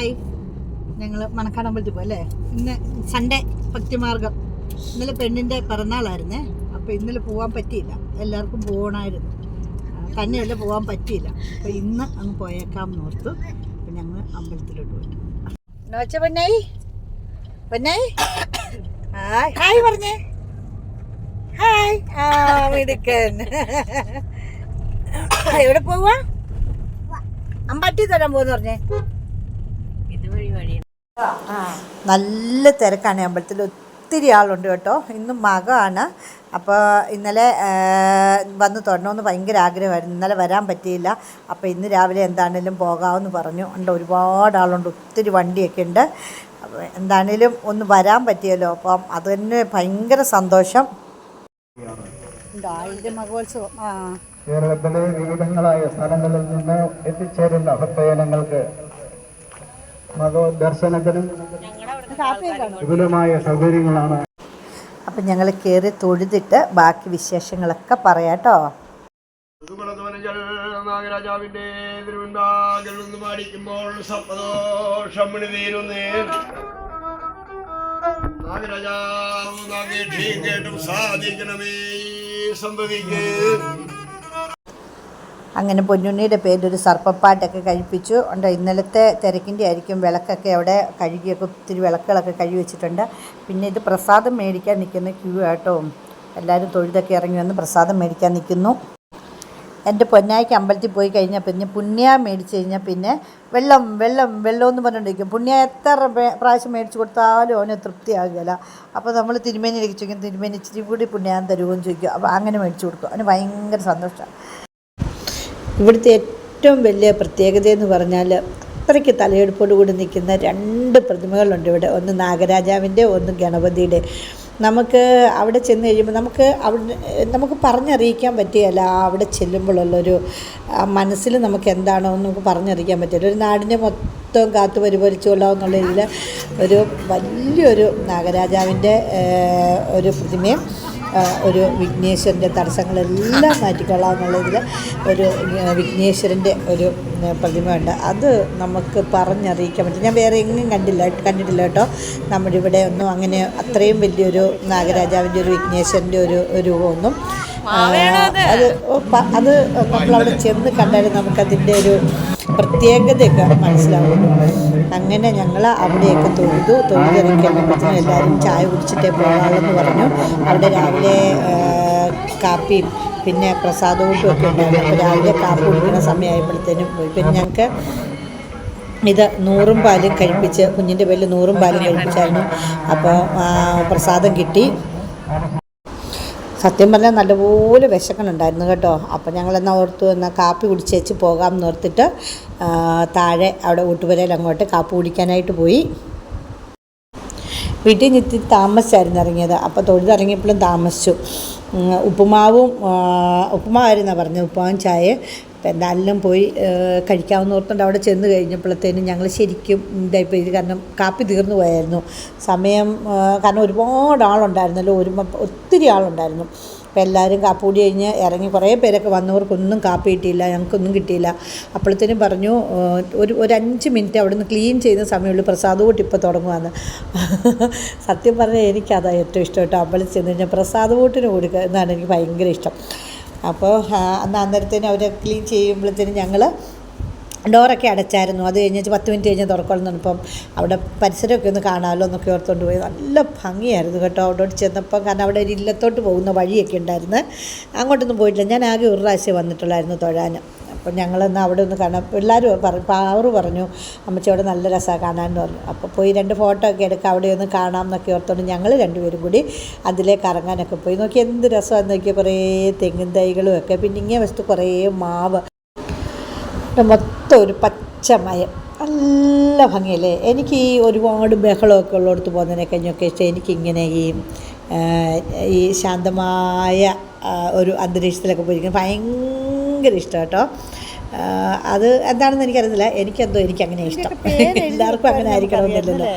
Hi ഞങ്ങൾ മണക്കാട് അമ്പലത്തിൽ പോയി അല്ലേ? ഇന്ന് സൺഡേ ഭക്തിമാർഗം. ഇന്നലെ പെണ്ണിന്റെ പിറന്നാളായിരുന്നേ അപ്പോൾ ഇന്നലെ പോകാൻ പറ്റിയില്ല. എല്ലാവർക്കും പോകണമായിരുന്നു തന്നെയല്ല പോകാൻ പറ്റിയില്ല. അപ്പോൾ ഇന്ന് അങ്ങ് പോയേക്കാം ഓർത്തു. അപ്പം ഞങ്ങൾ അമ്പലത്തിലോട്ട് പോയി. നോച്ച പൊന്നായി? പൊന്നായി? ഹായ്. പറഞ്ഞേ. ഹായ്. ആ മിടുക്കൻ. എവിടെ പോവാ? അമ്പാട്ടി തരാൻ പോകുന്നു പറഞ്ഞേ. നല്ല തിരക്കാണ്. അമ്പലത്തിൽ ഒത്തിരി ആളുണ്ട് കേട്ടോ. ഇന്നും മകമാണ് അപ്പോൾ ഇന്നലെ വന്ന് തൊടണമെന്ന് ഭയങ്കര ആഗ്രഹമായിരുന്നു. ഇന്നലെ വരാൻ പറ്റിയില്ല. അപ്പോൾ ഇന്ന് രാവിലെ എന്താണേലും പോകാമെന്ന് പറഞ്ഞു. ഉണ്ട് ഒരുപാട് ആളുണ്ട്. ഒത്തിരി വണ്ടിയൊക്കെ ഉണ്ട്. അപ്പോൾ എന്താണേലും ഒന്ന് വരാൻ പറ്റിയല്ലോ. അപ്പം അത് തന്നെ ഭയങ്കര സന്തോഷം. മഹോത്സവം. കേരളത്തിലെ വിവിധങ്ങളായ സ്ഥലങ്ങളിൽ നിന്ന് എത്തിച്ചേരുന്ന ഭക്തജനങ്ങൾക്ക് ഭഗവത് ദർശനത്തിനും വിപുലമായ സൗകര്യങ്ങളാണ്. അപ്പം ഞങ്ങൾ കയറി തൊഴുതിട്ട് ബാക്കി വിശേഷങ്ങളൊക്കെ പറയാട്ടോ നാഗരാജാവിന്റെ തിരുവണ്ടാകൾ നിന്ന് പാടിക്കുമ്പോൾ സപ്തദോഷം തീരുന്നേ നാഗരാജാവ് നാഗേക്ഷി കേട്ടും സാധിക്കണമേ സന്തതിക്ക്. അങ്ങനെ പൊന്നുണ്ണിയുടെ പേരിൽ ഒരു സർപ്പപ്പാട്ടൊക്കെ കഴിപ്പിച്ചു. ഉണ്ട് ഇന്നലത്തെ തിരക്കിന്റെ ആയിരിക്കും വിളക്കൊക്കെ അവിടെ കഴുകിയൊക്കെ ഒത്തിരി വിളക്കുകളൊക്കെ കഴുകി വെച്ചിട്ടുണ്ട്. പിന്നെ ഇത് പ്രസാദം മേടിക്കാൻ നിൽക്കുന്ന ക്യൂ ആട്ടോ. എല്ലാവരും തൊഴുതൊക്കെ ഇറങ്ങി വന്ന് പ്രസാദം മേടിക്കാൻ നിൽക്കുന്നു. എന്റെ പൊന്നായിക്ക് അമ്പലത്തിൽ പോയി കഴിഞ്ഞാൽ പിന്നെ പുണ്യ മേടിച്ച് കഴിഞ്ഞാൽ പിന്നെ വെള്ളം വെള്ളം വെള്ളം എന്ന് പറഞ്ഞുകൊണ്ടിരിക്കും. പുണ്യ എത്ര പ്രാ- പ്രാവശ്യം മേടിച്ച് കൊടുത്താലും അവന് തൃപ്തിയാകില്ല. അപ്പോൾ നമ്മൾ തിരുമേനിയിലേക്ക് ചോദിക്കും തിരുമേനി ഇച്ചിരി കൂടി പുണ്യാൻ തരുമോയെന്ന് ചോദിക്കും. അപ്പോൾ അങ്ങനെ മേടിച്ച് കൊടുക്കും. അവന് ഭയങ്കര സന്തോഷമാണ്. ഇവിടുത്തെ ഏറ്റവും വലിയ പ്രത്യേകത എന്ന് പറഞ്ഞാൽ അത്രയ്ക്ക് തലയെടുപ്പോട് കൂടി നിൽക്കുന്ന രണ്ട് പ്രതിമകളുണ്ട് ഇവിടെ. ഒന്ന് നാഗരാജാവിന്റെ ഒന്ന് ഗണപതിയുടെ. നമുക്ക് അവിടെ ചെന്ന് കഴിയുമ്പോൾ നമുക്ക് അവിടെ നമുക്ക് പറഞ്ഞറിയിക്കാൻ പറ്റുകയല്ല. അവിടെ ചെല്ലുമ്പോഴുള്ളൊരു മനസ്സിൽ നമുക്ക് എന്താണോ എന്ന് നമുക്ക് പറഞ്ഞറിയിക്കാൻ പറ്റില്ല. ഒരു നാടിനെ മൊത്തം കാത്തു പരിപാലിച്ചുകൊള്ളാം എന്നുള്ള രീതിയിൽ ഒരു വലിയൊരു നാഗരാജാവിന്റെ ഒരു പ്രതിമയും ഒരു വിഘ്നേശ്വരന്റെ തടസ്സങ്ങളെല്ലാം മാറ്റിക്കൊള്ളാം എന്നുള്ളതിൽ ഒരു വിഘ്നേശ്വരന്റെ ഒരു പ്രതിമ പ്രതിമയുണ്ട്. അത് നമുക്ക് പറഞ്ഞറിയിക്കാൻ പറ്റും. ഞാൻ വേറെ എങ്ങും കണ്ടില്ല കണ്ടിട്ടില്ല കേട്ടോ. നമ്മുടെ ഇവിടെ ഒന്നും അങ്ങനെ അത്രയും വലിയൊരു നാഗരാജാവിന്റെ ഒരു വിഘ്നേശ്വരന്റെ ഒരു രൂപമൊന്നും അത്? അത് നമ്മളവിടെ ചെന്ന് കണ്ടാലും നമുക്കതിന്റെ ഒരു പ്രത്യേകതയൊക്കെ മനസ്സിലാവും. അങ്ങനെ ഞങ്ങൾ അവിടെയൊക്കെ തൊഴുതു. തൊഴുതിറങ്ങി കഴിഞ്ഞപ്പോഴത്തേനും എല്ലാവരും ചായ കുടിച്ചിട്ടേ പോകാമെന്ന് പറഞ്ഞു. അവിടെ രാവിലെ കാപ്പിയും പിന്നെ പ്രസാദവും ഒക്കെ ഉണ്ടായിരുന്നു. അപ്പോൾ രാവിലെ കാപ്പി കുടിക്കുന്ന സമയമായപ്പോഴത്തേനും പോയി. പിന്നെ ഞങ്ങൾക്ക് ഇത് നൂറും പാലും കഴിപ്പിച്ച് കുഞ്ഞിന്റെ പേരിൽ നൂറും പാലും കഴിപ്പിച്ചായിരുന്നു. അപ്പോൾ പ്രസാദം കിട്ടി. സത്യം പറഞ്ഞാൽ നല്ലപോലെ വിശക്കണുണ്ടായിരുന്നു കേട്ടോ. അപ്പോൾ ഞങ്ങളെന്നാൽ ഓർത്തു എന്നാൽ കാപ്പി കുടിച്ച് വെച്ച് പോകാം എന്ന് ഓർത്തിട്ട് താഴെ അവിടെ ഊട്ടുപുരയിൽ അങ്ങോട്ട് കാപ്പി കുടിക്കാനായിട്ട് പോയി. വീട്ടിൽ ഇത്തിരി താമസിച്ചായിരുന്നു ഇറങ്ങിയത്. അപ്പോൾ തൊഴുതിറങ്ങിയപ്പോഴും താമസിച്ചു. ഉപ്പുമാവും ഉപ്പുമാവായിരുന്നാണ് പറഞ്ഞത് ഉപ്പുമാവും ചായ ഇപ്പം എന്തായാലും പോയി കഴിക്കാമെന്ന് ഓർത്തുകൊണ്ട് അവിടെ ചെന്ന് കഴിഞ്ഞപ്പോഴത്തേനും ഞങ്ങൾ ശരിക്കും ഇതായിപ്പോയി. ഇത് കാരണം കാപ്പി തീർന്നു പോയായിരുന്നു. സമയം കാരണം ഒരുപാട് ആളുണ്ടായിരുന്നല്ലോ. ഒരു ഒത്തിരി ആളുണ്ടായിരുന്നു. അപ്പോൾ എല്ലാവരും കാപ്പി കൂടി കഴിഞ്ഞ് ഇറങ്ങി കുറേ പേരൊക്കെ വന്നവർക്കൊന്നും കാപ്പി കിട്ടിയില്ല ഞങ്ങൾക്കൊന്നും കിട്ടിയില്ല. അപ്പോഴത്തേനും പറഞ്ഞു ഒരു ഒരു അഞ്ച് മിനിറ്റ് അവിടെ നിന്ന് ക്ലീൻ ചെയ്യുന്ന സമയമുള്ളൂ. പ്രസാദ് കൂട്ടി ഇപ്പോൾ തുടങ്ങുവാന്ന്. സത്യം പറഞ്ഞാൽ എനിക്കതാണ് ഏറ്റവും ഇഷ്ടം കേട്ടോ. അമ്പലത്തിൽ ചെന്ന് കഴിഞ്ഞാൽ പ്രസാദ് കൂട്ടിന് കൊടുക്കുക എന്നാണ് എനിക്ക് ഭയങ്കര ഇഷ്ടം. അപ്പോൾ അന്ന് അന്നേരത്തേനും അവർ ക്ലീൻ ചെയ്യുമ്പോഴത്തേനും ഞങ്ങൾ ഡോറൊക്കെ അടച്ചായിരുന്നു. അത് കഴിഞ്ഞ് പത്ത് മിനിറ്റ് കഴിഞ്ഞ് ഇപ്പം അവിടെ പരിസരമൊക്കെ ഒന്ന് കാണാമല്ലോ എന്നൊക്കെ ഓർത്തുകൊണ്ട് പോയി. നല്ല ഭംഗിയായിരുന്നു കേട്ടോ അവിടോട്ട് ചെന്നപ്പം. കാരണം അവിടെ ഒരു ഇല്ലത്തോട്ട് പോകുന്ന വഴിയൊക്കെ ഉണ്ടായിരുന്നു. അങ്ങോട്ടൊന്നും പോയിട്ടില്ല. ഞാൻ ആകെ ഒരു പ്രാവശ്യം വന്നിട്ടുള്ളായിരുന്നു തൊഴാൻ. അപ്പം ഞങ്ങളൊന്ന് അവിടെ ഒന്ന് കാണാം എല്ലാവരും പറഞ്ഞു പാവറ് പറഞ്ഞു അവിടെ നല്ല രസമാണ് കാണാമെന്ന് പറഞ്ഞു. അപ്പോൾ പോയി രണ്ട് ഫോട്ടോ ഒക്കെ എടുക്കാം അവിടെ ഒന്ന് കാണാം എന്നൊക്കെ ഓർത്തുകൊണ്ട് ഞങ്ങൾ രണ്ടുപേരും കൂടി അതിലേക്ക് ഇറങ്ങാനൊക്കെ പോയി. നോക്കി എന്ത് രസമാണെന്ന് നോക്കിയാൽ കുറേ തെങ്ങിൻ തൈകളും ഒക്കെ. പിന്നെ ഇങ്ങനെ വസ്തു കുറേ മാവ്. മൊത്തം ഒരു പച്ചമയം നല്ല ഭംഗിയല്ലേ? എനിക്ക് ഈ ഒരുപാട് ബഹളമൊക്കെ ഉള്ളിടത്ത് പോകുന്നതിനെ കഴിഞ്ഞൊക്കെ ഇഷ്ടം എനിക്കിങ്ങനെ ഈ ഈ ശാന്തമായ ഒരു അന്തരീക്ഷത്തിലൊക്കെ പോയിരിക്കുന്നത് ഭയങ്കര ഇഷ്ടം കേട്ടോ അത് എന്താണെന്ന് എനിക്കറിയത്തില്ല. എനിക്കെന്തോ എനിക്കങ്ങനെ ഇഷ്ടം. എല്ലാവർക്കും അങ്ങനെ ആയിരിക്കണമെന്നില്ലല്ലോ.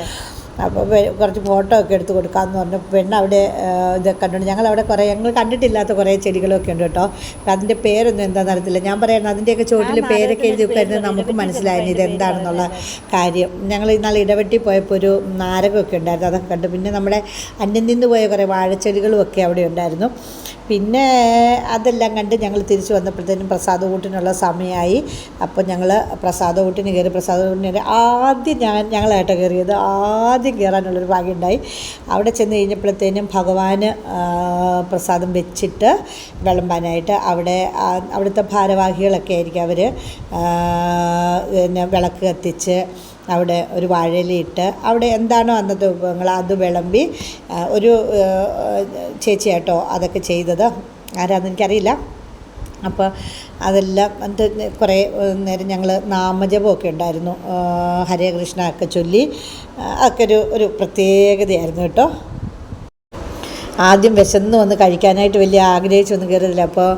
അപ്പോൾ കുറച്ച് ഫോട്ടോ ഒക്കെ എടുത്ത് കൊടുക്കാമെന്ന് പറഞ്ഞു. പെണ്ണ് അവിടെ ഇത് കണ്ടുണ്ട് ഞങ്ങൾ അവിടെ കുറേ ഞങ്ങൾ കണ്ടിട്ടില്ലാത്ത കുറേ ചെടികളൊക്കെ ഉണ്ട് കേട്ടോ. അതിന്റെ പേരൊന്നും എന്താണെന്ന് അറിയത്തില്ല. ഞാൻ പറയുന്നത് അതിന്റെയൊക്കെ ചുവട്ടിൽ പേരൊക്കെ എഴുതി വെക്കുന്നത് നമുക്ക് മനസ്സിലായിരുന്നു ഇത് എന്താണെന്നുള്ള കാര്യം. ഞങ്ങൾ ഇന്നാൾ ഇടവെട്ടി പോയപ്പോൾ ഒരു നാരകമൊക്കെ ഉണ്ടായിരുന്നു. അതൊക്കെ കണ്ടു. പിന്നെ നമ്മുടെ അന്യം നിന്ന് പോയ കുറേ വാഴച്ചെടികളും ഒക്കെ അവിടെ ഉണ്ടായിരുന്നു. പിന്നെ അതെല്ലാം കണ്ട് ഞങ്ങൾ തിരിച്ചു വന്നപ്പോഴത്തേനും പ്രസാദ കൂട്ടിനുള്ള സമയമായി. അപ്പോൾ ഞങ്ങൾ പ്രസാദ കൂട്ടിന് കയറി പ്രസാദ കൂട്ടിന് കയറി. ആദ്യം ഞാൻ ഞങ്ങളായിട്ട് കയറിയത്. ആദ്യം കയറാനുള്ളൊരു ഭാഗ്യം ഉണ്ടായി അവിടെ ചെന്ന് കഴിഞ്ഞപ്പോഴത്തേനും ഭഗവാന് പ്രസാദം വെച്ചിട്ട് വിളമ്പാനായിട്ട് അവിടെ അവിടുത്തെ ഭാരവാഹികളൊക്കെ ആയിരിക്കും അവർ പിന്നെ വിളക്ക് കത്തിച്ച് അവിടെ ഒരു വാഴയിലിട്ട് അവിടെ എന്താണോ അന്നത്തെ വിഭവങ്ങൾ അത് വിളമ്പി ഒരു ചേച്ചിയാട്ടോ അതൊക്കെ ചെയ്തത്. ആരാന്ന് എനിക്കറിയില്ല. അപ്പോൾ അതെല്ലാം എന്നിട്ട് കുറേ നേരം ഞങ്ങൾ നാമജപമൊക്കെ ഉണ്ടായിരുന്നു. ഹരേ കൃഷ്ണ ഒക്കെ ചൊല്ലി അതൊക്കെ ഒരു ഒരു പ്രത്യേകതയായിരുന്നു കേട്ടോ. ആദ്യം വിശന്ന് വന്ന് കഴിക്കാനായിട്ട് വലിയ ആഗ്രഹിച്ചൊന്നും കയറിയില്ല അപ്പോൾ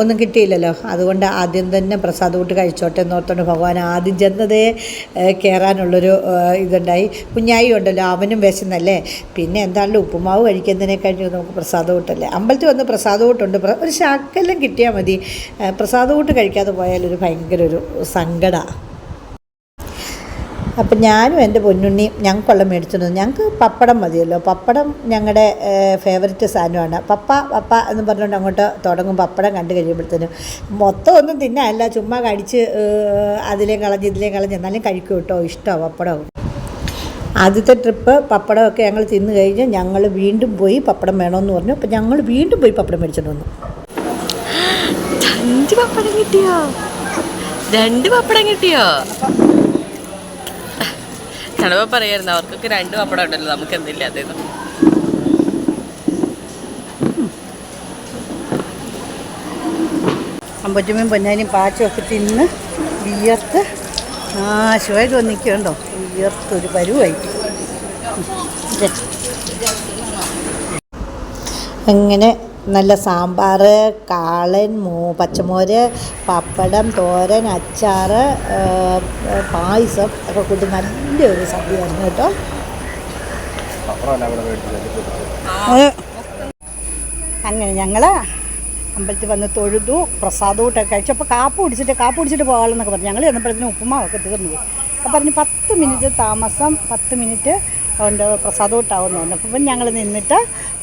ഒന്നും കിട്ടിയില്ലല്ലോ. അതുകൊണ്ട് ആദ്യം തന്നെ പ്രസാദ് കൂട്ട് കഴിച്ചോട്ടെ എന്നോർത്തോണ്ട് ഭഗവാൻ ആദ്യം ചെന്നതേ കയറാനുള്ളൊരു ഇതുണ്ടായി. കുഞ്ഞായി ഉണ്ടല്ലോ അവനും വിശന്നല്ലേ? പിന്നെ എന്താണല്ലോ ഉപ്പുമാവ് കഴിക്കുന്നതിനെ കഴിഞ്ഞ് നമുക്ക് പ്രസാദ കൂട്ടല്ലേ അമ്പലത്തിൽ വന്ന് പ്രസാദ കൂട്ടുണ്ട് ഒരു ശാക്കെല്ലാം കിട്ടിയാൽ മതി. പ്രസാദ കൂട്ട് കഴിക്കാതെ പോയാലൊരു ഭയങ്കര ഒരു സങ്കടമാണ് അപ്പം ഞാനും എന്റെ പൊന്നുണ്ണിയും ഞങ്ങൾക്കുള്ള മേടിച്ചിട്ടുണ്ട് ഞങ്ങൾക്ക് പപ്പടം മതിയല്ലോ. പപ്പടം ഞങ്ങളുടെ ഫേവററ്റ് സാധനമാണ്. പപ്പ പപ്പ എന്ന് പറഞ്ഞുകൊണ്ട് അങ്ങോട്ട് തുടങ്ങും. പപ്പടം കണ്ടു കഴിയുമ്പോഴത്തേനും മൊത്തം ഒന്നും തിന്നല്ല ചുമ്മാ കടിച്ച് അതിലേയും അതിലേം കളഞ്ഞ് ഇതിലേയും കളഞ്ഞ് എന്നാലും കഴിക്കും കേട്ടോ. ഇഷ്ടമാണ് പപ്പടം ആദ്യത്തെ ട്രിപ്പ് പപ്പടമൊക്കെ ഞങ്ങൾ തിന്നു കഴിഞ്ഞ് ഞങ്ങൾ വീണ്ടും പോയി പപ്പടം വേണമെന്ന് പറഞ്ഞു. അപ്പം ഞങ്ങൾ വീണ്ടും പോയി പപ്പടം മേടിച്ചിട്ട് വന്നു. അഞ്ച് പപ്പടം കിട്ടിയോ? രണ്ട് പപ്പടം കിട്ടിയോ? കണവ പറയായിരുന്നു. അവർക്കൊക്കെ രണ്ട് പപ്പടം ഉണ്ടല്ലോ. നമുക്ക് എന്തില്ല അതേന്ന് അമ്പറ്റുമ്മയും പൊന്നാനും പാച്ചൊക്കെ തിന്ന് വിയർത്ത് ആശുവായിട്ട് വന്നിക്കണ്ടോ വിയർത്ത് ഒരു പരുവായി. അങ്ങനെ നല്ല സാമ്പാർ കാളൻ മൂ പച്ചമോര് പപ്പടം തോരൻ അച്ചാർ പായസം ഒക്കെ കൂട്ടി നല്ലൊരു സദ്യയായിരുന്നു കേട്ടോ. അങ്ങനെ ഞങ്ങൾ അമ്പലത്തിൽ വന്ന് തൊഴുതു പ്രസാദൂട്ടൊക്കെ കഴിച്ചു. അപ്പോൾ കാപ്പ് കുടിച്ചിട്ട് കാപ്പ് കുടിച്ചിട്ട് പോകാമെന്നൊക്കെ പറഞ്ഞു. ഞങ്ങൾ ചെന്നപ്പോഴത്തേനും ഉപ്പുമാവൊക്കെ തീർന്നു അപ്പോൾ പറഞ്ഞു പത്ത് മിനിറ്റ് താമസം പത്ത് മിനിറ്റ് കൊണ്ട് പ്രസാദൂട്ടാവുമെന്ന് പറഞ്ഞു. അപ്പം ഞങ്ങൾ നിന്നിട്ട്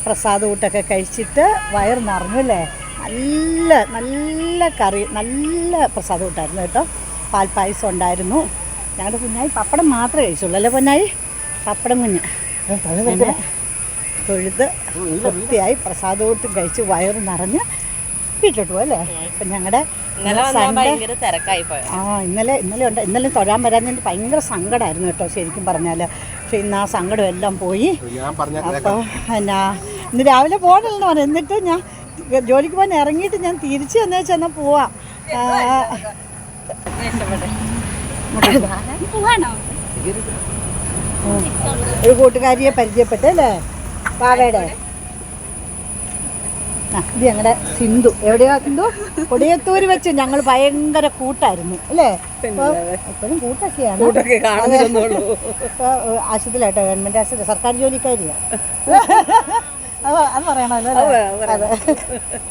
പ്രസാദ ഊട്ടൊക്കെ കഴിച്ചിട്ട് വയർ നിറഞ്ഞു അല്ലേ? നല്ല നല്ല കറി നല്ല പ്രസാദ ഊട്ടായിരുന്നു കേട്ടോ. പാൽപ്പായസം ഉണ്ടായിരുന്നു. ഞങ്ങളുടെ കുഞ്ഞായി പപ്പടം മാത്രമേ കഴിച്ചുള്ളൂ. അല്ലേ പൊന്നായി? പപ്പടം കുഞ്ഞ്. പിന്നെ തൊഴുത് വൃത്തിയായി പ്രസാദ ഊട്ടും കഴിച്ച് വയർ നിറഞ്ഞ് വീട്ടിലോട്ട് പോയി അല്ലേ? അപ്പം ഞങ്ങളുടെ ഇന്നലെ വന്നാൽ ഭയങ്കര തിരക്കായി പോയോ? ആ ഇന്നലെ ഇന്നലെ ഉണ്ട്. ഇന്നലെ തൊഴാൻ വരാൻ ഭയങ്കര സങ്കടമായിരുന്നു കേട്ടോ ശരിക്കും പറഞ്ഞാൽ പക്ഷെ ഇന്ന് ആ സങ്കടം എല്ലാം പോയി. അപ്പോൾ എന്നാ ഇന്ന് രാവിലെ പോകണമെന്ന് പറഞ്ഞു. എന്നിട്ട് ഞാൻ ജോലിക്ക് പോകാൻ ഇറങ്ങിയിട്ട് ഞാൻ തിരിച്ച് തന്നെ ചെന്നാൽ പോവാം. ഒരു കൂട്ടുകാരിയെ പരിചയപ്പെട്ടല്ലേ പാവയുടെ. ഇത് ഞങ്ങളുടെ സിന്ധു. എവിടെയാ സിന്ധു? കൊടിയത്തൂര് വെച്ച് ഞങ്ങൾ ഭയങ്കര കൂട്ടായിരുന്നു അല്ലേ? എപ്പോഴും കൂട്ടൊക്കെയാണ്. ആശുപത്രിയിലാട്ടോ ഗവൺമെന്റ് ആശുപത്രി സർക്കാർ ജോലിക്കാരിയാ. അത് അത് പറയണമല്ലോ അതെ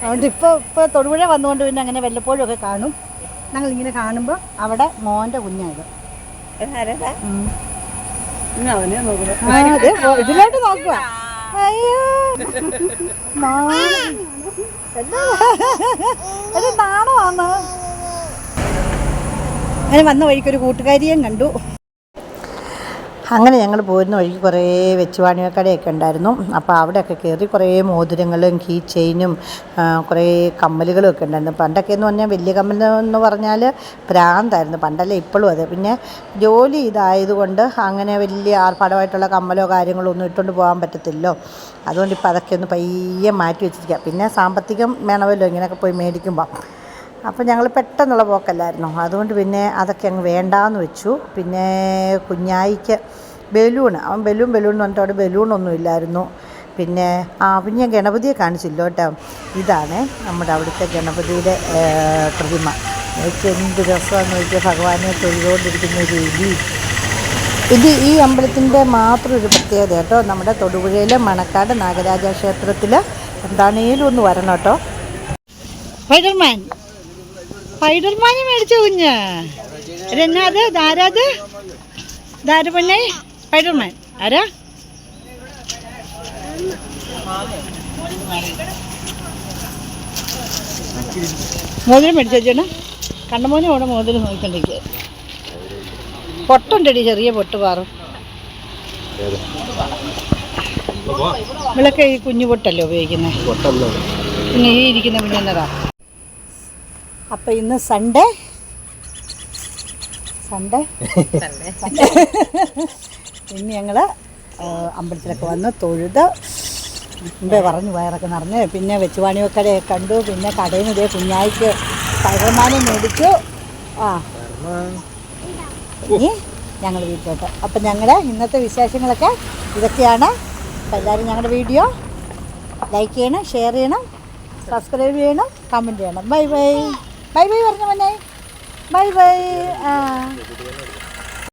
അതുകൊണ്ട് ഇപ്പോൾ ഇപ്പോൾ തൊടുപുഴ വന്നുകൊണ്ട് പിന്നെ അങ്ങനെ വല്ലപ്പോഴും ഒക്കെ കാണും. ഞങ്ങൾ ഇങ്ങനെ കാണുമ്പോൾ അവിടെ മോന്റെ കുഞ്ഞായത്. ഇതിലോട്ട് നോക്കുക അയ്യോ? ഒരു നാണമാണ് അങ്ങനെ വന്ന വഴിക്കൊരു കൂട്ടുകാരിയും കണ്ടു. അങ്ങനെ ഞങ്ങൾ പോരുന്ന വഴിക്ക് കുറേ വെച്ചുവാണിയക്കടയൊക്കെ ഉണ്ടായിരുന്നു. അപ്പോൾ അവിടെയൊക്കെ കയറി കുറേ മോതിരങ്ങളും കീ ചെയിനും കുറേ കമ്മലുകളും ഒക്കെ ഉണ്ടായിരുന്നു. പണ്ടൊക്കെ എന്ന് പറഞ്ഞാൽ വലിയ കമ്മൽ എന്ന് പറഞ്ഞാൽ ഭ്രാന്തായിരുന്നു. പണ്ടല്ല ഇപ്പോഴും അതെ. പിന്നെ ജോലി ഇതായതുകൊണ്ട് അങ്ങനെ വലിയ ആർഭാടമായിട്ടുള്ള കമ്മലോ കാര്യങ്ങളോ ഒന്നും ഇട്ടുകൊണ്ട് പോകാൻ പറ്റത്തില്ലോ. അതുകൊണ്ട് ഇപ്പോൾ അതൊക്കെ ഒന്ന് പയ്യെ മാറ്റി വെച്ചിരിക്കുക. പിന്നെ സാമ്പത്തികം വേണമല്ലോ ഇങ്ങനെയൊക്കെ പോയി മേടിക്കുമ്പോൾ അപ്പോൾ ഞങ്ങൾ പെട്ടെന്നുള്ള പോക്കല്ലായിരുന്നു. അതുകൊണ്ട് പിന്നെ അതൊക്കെ അങ്ങ് വേണ്ടാന്ന് വെച്ചു. പിന്നെ കുഞ്ഞായിക്ക് ബലൂൺ അവൻ ബലൂൺ ബലൂൺ എന്ന് പറഞ്ഞിട്ട് അവിടെ ബലൂണൊന്നും ഇല്ലായിരുന്നു. പിന്നെ ആ പിന്നെ ഞാൻ ഗണപതിയെ കാണിച്ചില്ല കേട്ടോ. ഇതാണ് നമ്മുടെ അവിടുത്തെ ഗണപതിയുടെ പ്രതിമ. എന്ത് രസമാണെന്ന് വെച്ചാൽ ഭഗവാനെ തൊഴുതുകൊണ്ടിരിക്കുന്ന എലി ഇത് ഈ അമ്പലത്തിന്റെ മാത്രം ഒരു പ്രത്യേകത കേട്ടോ. നമ്മുടെ തൊടുപുഴയിലെ മണക്കാട് നാഗരാജ ക്ഷേത്രത്തിൽ എന്താണേലും ഒന്ന് വരണം കേട്ടോ. സ്പൈഡർമാൻ സ്പൈഡർമാനെ മേടിച്ച കുഞ്ഞ്? അത് ഇതാരാത്? ഇതാര് പെണ്ണേ? സ്പൈഡർമാൻ ആരാ? മോതിരം മേടിച്ചു കണ്ണമോനും അവിടെ മോതിരം നോക്കിക്കൊണ്ടിരിക്കുക പൊട്ടുണ്ടടി ചെറിയ പൊട്ട് പാറും. ഇവളൊക്കെ ഈ കുഞ്ഞു പൊട്ടല്ലേ ഉപയോഗിക്കുന്നത് പിന്നെ ഈ ഇരിക്കുന്ന പിന്നെ എന്നതാ? അപ്പം ഇന്ന് സൺഡേ? സൺഡേ. ഇന്ന് ഞങ്ങൾ അമ്പലത്തിലൊക്കെ വന്ന് തൊഴുത് മുമ്പേ പറഞ്ഞു വയറൊക്കെ നിറഞ്ഞ് പിന്നെ വെച്ചുപാണിയൊക്കെ കണ്ടു. പിന്നെ കടയിൽ നിന്ന് കുഞ്ഞായിക്ക് പഴമാനം മേടിച്ചു. ആ. ഇനി ഞങ്ങൾ വീട്ടിലോട്ട്. അപ്പം ഞങ്ങളുടെ ഇന്നത്തെ വിശേഷങ്ങളൊക്കെ ഇതൊക്കെയാണ്. അപ്പം എല്ലാവരും ഞങ്ങളുടെ വീഡിയോ ലൈക്ക് ചെയ്യണം ഷെയർ ചെയ്യണം സബ്സ്ക്രൈബ് ചെയ്യണം കമന്റ് ചെയ്യണം. Bye bye. ബൈ ബൈ പറഞ്ഞു മോനെ ബൈ ബൈ. ആ.